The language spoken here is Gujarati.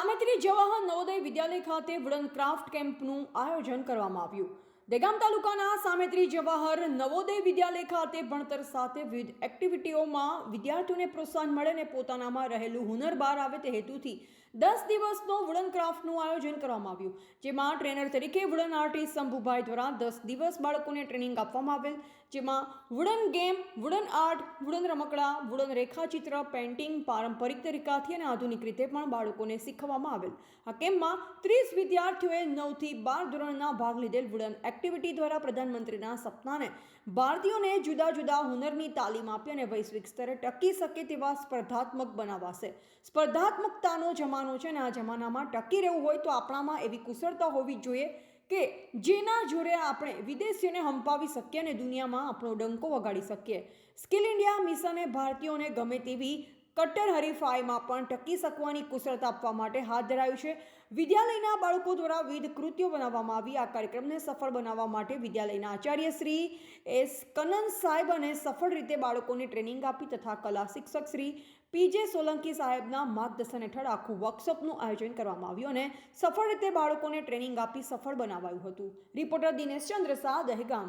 સામેત્રી જવાહર નવોદય વિદ્યાલય ખાતે વુડન ક્રાફ્ટ કેમ્પનું આયોજન કરવામાં આવ્યું. દેગામ તાલુકાના સામેત્રી જવાહર નવોદય વિદ્યાલય ખાતે ભણતર સાથે વિવિધ એક્ટિવિટીઓમાં વિદ્યાર્થીઓને પ્રોત્સાહન મળે અને પોતાનામાં રહેલું હુનર બહાર આવે તે હેતુથી દસ દિવસનો વુડન ક્રાફ્ટનું આયોજન કરવામાં આવ્યું, જેમાં ટ્રેનર તરીકે વુડન આર્ટિસ્ટ શંભુભાઈ દ્વારા દસ દિવસ બાળકોને ટ્રેનિંગ આપવામાં આવેલ, જેમાં wooden game wooden art wooden રમકડા વુડન રેખાચિત્ર પેઇન્ટિંગ પારંપરિક તરીકાથી અને આધુનિક રીતે પણ બાળકોને શીખવવામાં આવેલ. આ કેમ્પમાં ત્રીસ વિદ્યાર્થીઓએ નવથી બાર ધોરણના ભાગ લીધેલ વુડન એક્ટિવિટી દ્વારા પ્રધાનમંત્રીના સપનાને ભારતીયોને જુદા જુદા હુનરની તાલીમ આપી અને વૈશ્વિક સ્તરે ટકી શકે તેવા સ્પર્ધાત્મક બનાવાશે. સ્પર્ધાત્મકતાનો જમાનો છે અને આ જમાનામાં ટકી રહેવું હોય તો આપણામાં એવી કુશળતા હોવી જોઈએ કે જેના જોડે આપણે વિદેશીઓને હંપાવી શકીએ અને દુનિયામાં આપણો ડંકો વગાડી શકીએ. સ્કિલ ઇન્ડિયા મિશને ભારતીયોને ગમે તેવી કટ્ટર હરીફાઈમાં પણ ટકી શકવાની કુશળતા આપવા માટે હાથ ધરાયું છે. વિદ્યાલયના બાળકો દ્વારા વિવિધ કૃતિઓ બનાવવામાં આવી. આ કાર્યક્રમને સફળ બનાવવા માટે વિદ્યાલયના આચાર્ય શ્રી એસ કનન સાહેબ અને સફળ રીતે બાળકોને ટ્રેનિંગ આપી તથા કલા શિક્ષક શ્રી પીજે સોલંકી સાહેબના માર્ગદર્શન હેઠળ આખું વર્કશોપનું આયોજન કરવામાં આવ્યું અને સફળ રીતે બાળકોને ટ્રેનિંગ આપી સફળ બનાવાયું હતું. રિપોર્ટર દિનેશ ચંદ્ર, શાહ, દહેગામ.